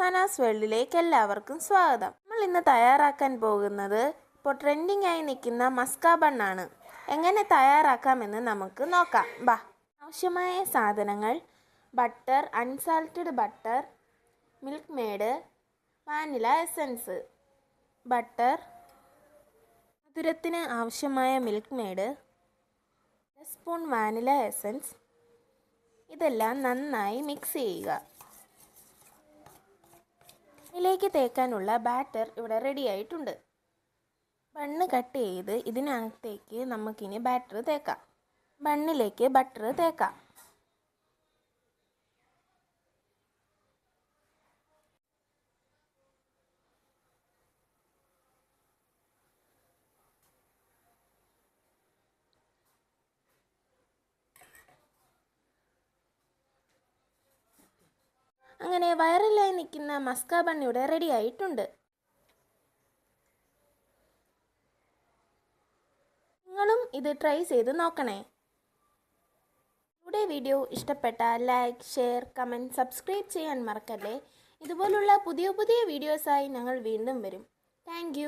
സനാസ് വേൾഡിലേക്ക് എല്ലാവർക്കും സ്വാഗതം. നമ്മൾ ഇന്ന് തയ്യാറാക്കാൻ പോകുന്നത് ഇപ്പോൾ ട്രെൻഡിങ് ആയി നിൽക്കുന്ന മസ്ക ബണ്ണാണ്. എങ്ങനെ തയ്യാറാക്കാമെന്ന് നമുക്ക് നോക്കാം. ബാ. ആവശ്യമായ സാധനങ്ങൾ butter unsalted butter Milkmaid vanilla essence butter മധുരത്തിന് ആവശ്യമായ milk made spoon vanilla essence ഇതെല്ലാം നന്നായി മിക്സ് ചെയ്യുക. ഇതിലേക്ക് തേക്കാനുള്ള ബാറ്റർ ഇവിടെ റെഡി ആയിട്ടുണ്ട്. ബണ്ണ് കട്ട് ചെയ്ത് ഇതിനകത്തേക്ക് നമുക്കിനി ബാറ്റർ തേക്കാം. ബണ്ണിലേക്ക് ബട്ടർ തേക്കാം. അങ്ങനെ വൈറലായി നിൽക്കുന്ന മസ്ക ബണ്ണിയുടെ റെഡി ആയിട്ടുണ്ട്. നിങ്ങളും ഇത് ട്രൈ ചെയ്ത് നോക്കണേ. നമ്മുടെ വീഡിയോ ഇഷ്ടപ്പെട്ട ലൈക്ക് ഷെയർ കമന്റ് സബ്സ്ക്രൈബ് ചെയ്യാൻ മറക്കല്ലേ? ഇതുപോലുള്ള പുതിയ പുതിയ വീഡിയോസായി ഞങ്ങൾ വീണ്ടും വരും. താങ്ക്